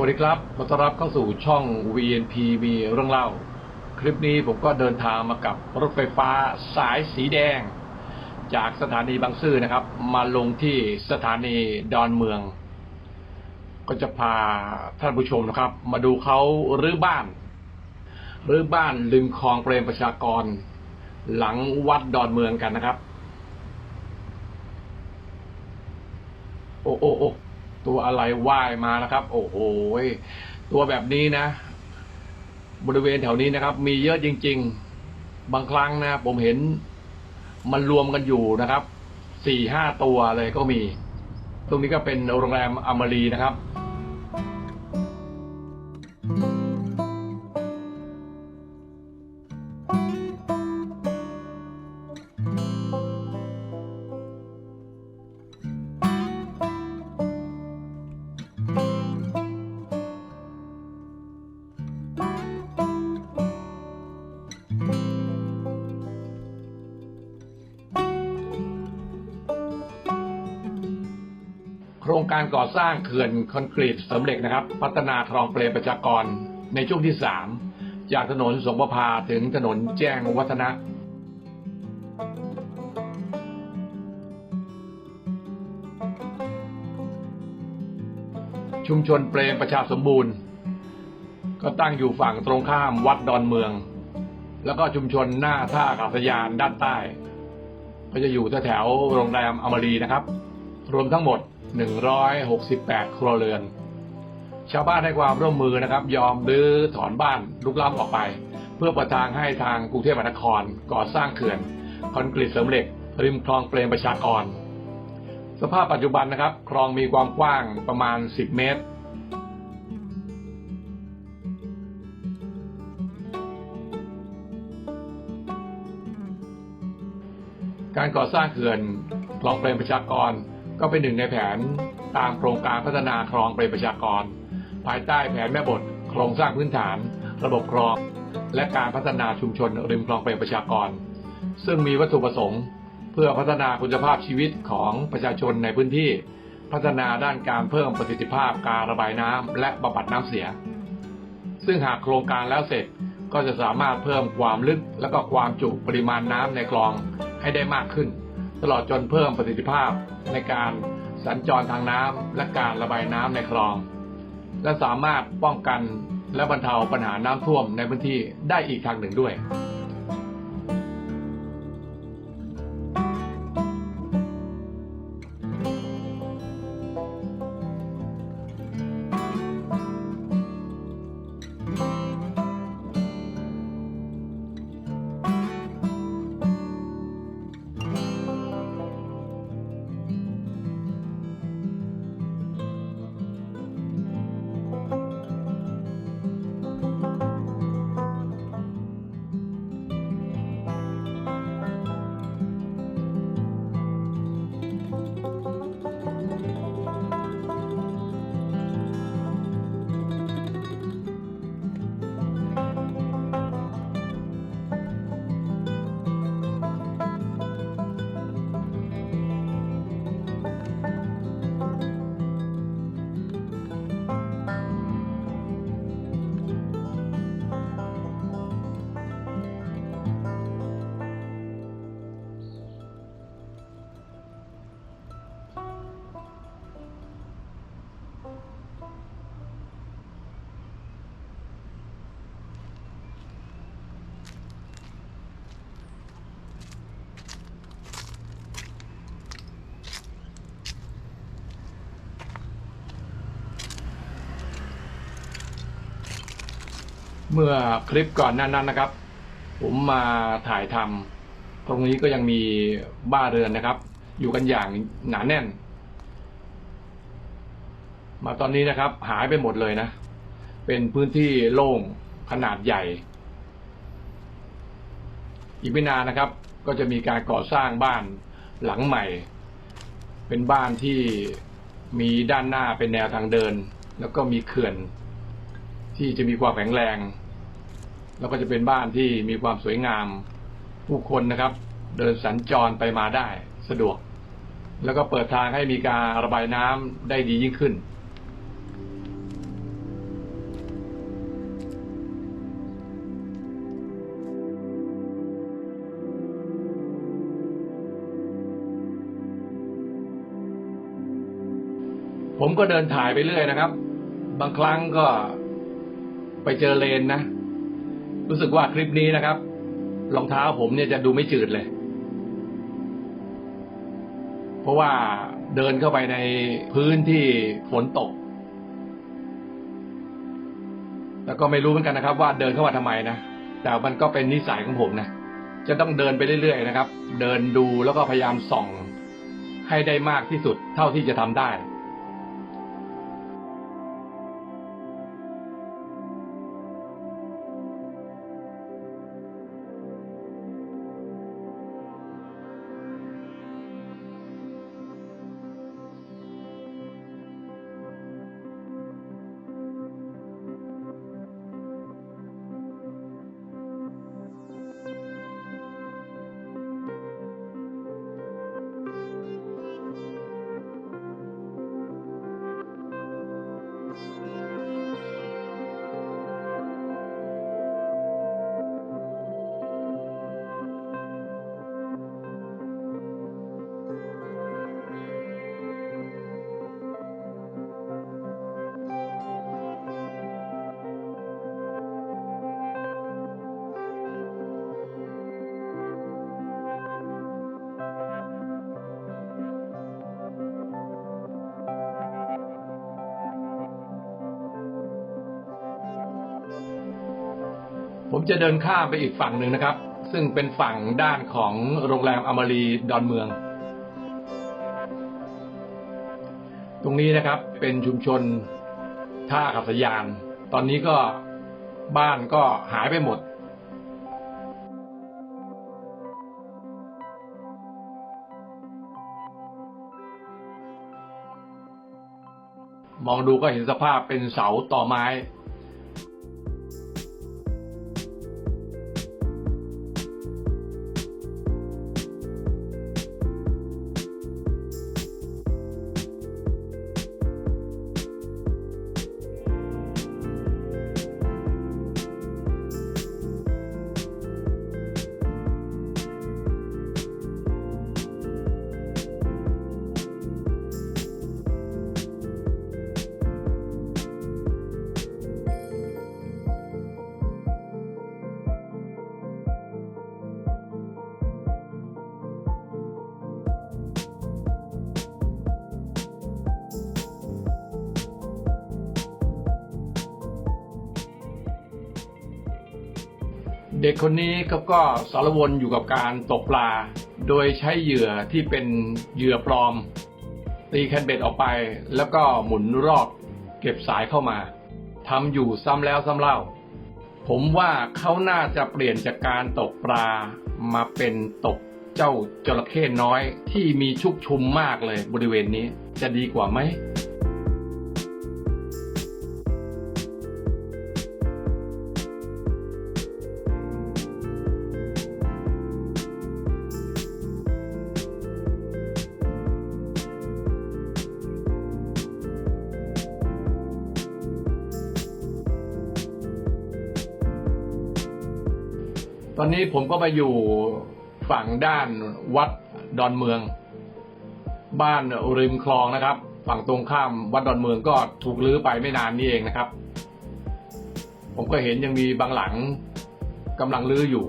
สวัสดีครับขอต้อนรับเข้าสู่ช่อง VNP มีเรื่องเล่า คลิปนี้ผมก็เดินทางมากับรถไฟฟ้าสายสีแดง จากสถานีบางซื่อนะครับ มาลงที่สถานีดอนเมือง ก็จะพาท่านผู้ชมนะครับ มาดูเขารื้อบ้าน รื้อบ้านริมคลองเปรมประชากร หลังวัดดอนเมืองกันนะครับ โอ้โอ้โอ้ ตัวอะไรว่ายมานะครับ โอ้โหตัวแบบนี้นะ บริเวณแถวนี้นะครับ มีเยอะจริง ๆ บางครั้งนะ ผมเห็นมันรวมกันอยู่นะครับสี่ห้าตัวเลยก็มี ตรงนี้ก็เป็นโรงแรมอมรีนะครับโค รงการก่อสร้างเขื่อนคอนกรีตเสริมเหล็กนะครับ พัฒนาคลองเปรมประชากรในช่วงที่ 3 จากถนนสงประพาถึงถนนแจ้งวัฒนะชุมชนเปรมประชาสมบูรณ์ ก็ตั้งอยู่ฝั่งตรงข้ามวัดดอนเมือง แล้วก็ชุมชนหน้าท่าอากาศยานด้านใต้ ก็จะอยู่แถวโรงแรมอมรีนะครับ รวมทั้งหมด 168 ครัวเรือน ชาวบ้านให้ความร่วมมือนะครับ ยอมรื้อถอนบ้านลุกล้ำออกไป เพื่อประทางให้ทางกรุงเทพมหานครก่อสร้างเขื่อน คอนกรีตเสริมเหล็ก ริมคลองเปรมประชากร สภาพปัจจุบันนะครับ คลองมีความกว้างประมาณ 10 เมตรการก่อสร้างเขื่อนคลองเปรมประชากร ก็เป็นหนึ่งในแผนตามโครงการพัฒนาคลองเปรมประชากร ภายใต้แผนแม่บท โครงสร้างพื้นฐาน ระบบคลอง และการพัฒนาชุมชนริมคลองเปรมประชากร ซึ่งมีวัตถุประสงค์ เพื่อพัฒนาคุณภาพชีวิตของประชาชนในพื้นที่ พัฒนาด้านการเพิ่มประสิทธิภาพการระบายน้ำและบำบัดน้ำเสีย ซึ่งหากโครงการแล้วเสร็จก็จะสามารถเพิ่มความลึกและก็ความจุปริมาณน้ำในคลองให้ได้มากขึ้น ตลอดจนเพิ่มประสิทธิภาพในการสัญจรทางน้ำและการระบายน้ำในคลอง และสามารถป้องกันและบรรเทาปัญหาน้ำท่วมในพื้นที่ได้อีกทางหนึ่งด้วย เมื่อคลิปก่อนหนานั้นนะครับ ผมมาถ่ายทำตรงนี้ก็ยังมีบ้านเรือนนะครับ อยู่กันอย่างหนาแน่น มาตอนนี้นะครับ หายไปหมดเลยนะ เป็นพื้นที่โล่งขนาดใหญ่ อีกไม่นานนะครับ ก็จะมีการก่อสร้างบ้านหลังใหม่ เป็นบ้านที่มีด้านหน้าเป็นแนวทางเดิน แล้วก็มีเขื่อน ที่จะมีความแข็งแรง แล้วก็จะเป็นบ้านที่มีความสวยงาม ผู้คนนะครับ เดินสัญจรไปมาได้สะดวก แล้วก็เปิดทางให้มีการระบายน้ำได้ดียิ่งขึ้น ผมก็เดินถ่ายไปเรื่อยนะครับ บางครั้งก็ไปเจอเลนนะ รู้สึกว่าคลิปนี้นะครับรองเท้าผมเนี่ยจะดูไม่จืดเลย เพราะว่าเดินเข้าไปในพื้นที่ฝนตก แล้วก็ไม่รู้เหมือนกันนะครับ ว่าเดินเข้ามาทำไมนะ แต่มันก็เป็นนิสัยของผมนะ จะต้องเดินไปเรื่อยๆนะครับ เดินดูแล้วก็พยายามส่องให้ได้มากที่สุดเท่าที่จะทำได้ ผมจะเดินข้ามไปอีกฝั่งหนึ่งนะครับ ซึ่งเป็นฝั่งด้านของโรงแรมอมรีดอนเมือง ตรงนี้นะครับเป็นชุมชนท่าอากาศยาน ตอนนี้ก็บ้านก็หายไปหมดมองดูก็เห็นสภาพเป็นเสาต่อไม้ เด็กคนนี้ก็ก็สารวนอยู่กับการตกปลา โดยใช้เหยื่อที่เป็นเหยื่อปลอม ตีแคนเบ็ดออกไป แล้วก็หมุนรอบเก็บสายเข้ามาทำอยู่ซ้ำแล้วซ้ำเล่า ผมว่าเขาน่าจะเปลี่ยนจากการตกปลามาเป็นตกเจ้าจระเข้น้อยที่มีชุกชุมมากเลยบริเวณนี้จะดีกว่าไหม ตอนนี้ผมก็ไปอยู่ฝั่งด้านวัดดอนเมือง บ้านริมคลองนะครับ ฝั่งตรงข้ามวัดดอนเมืองก็ถูกลื้อไปไม่นานนี้เองนะครับ ผมก็เห็นยังมีบางหลังกำลังลื้ออยู่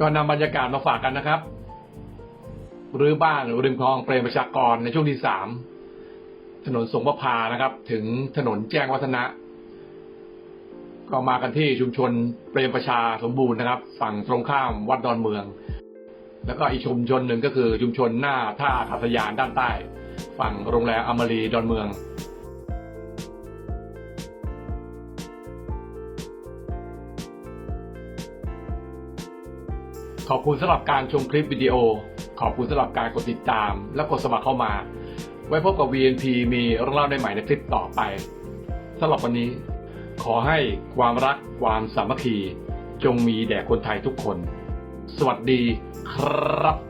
ก็นำบรรยากาศมาฝากกันนะครับรื้อบ้านริมคลองเปรมประชากรในช่วงที่สามถนนสงประพานะครับ ถึงถนนแจ้งวัฒนะ ก็มากันที่ชุมชนเปรมประชาสมบูรณ์นะครับ ฝั่งตรงข้ามวัดดอนเมือง แล้วก็อีกชุมชนหนึ่งก็คือชุมชนหน้าท่าอากาศยานด้านใต้ ฝั่งโรงแรมอมรีดอนเมือง ขอบคุณสำหรับการชมคลิปวิดีโอ ขอบคุณสำหรับการกดติดตาม และกดสมัครเข้ามา ไว้พบกับ VNP มีเรื่องเล่าได้ใหม่ในคลิปต่อไปสำหรับวันนี้ ขอให้ความรักความสามัคคี จงมีแด่คนไทยทุกคน สวัสดีครับ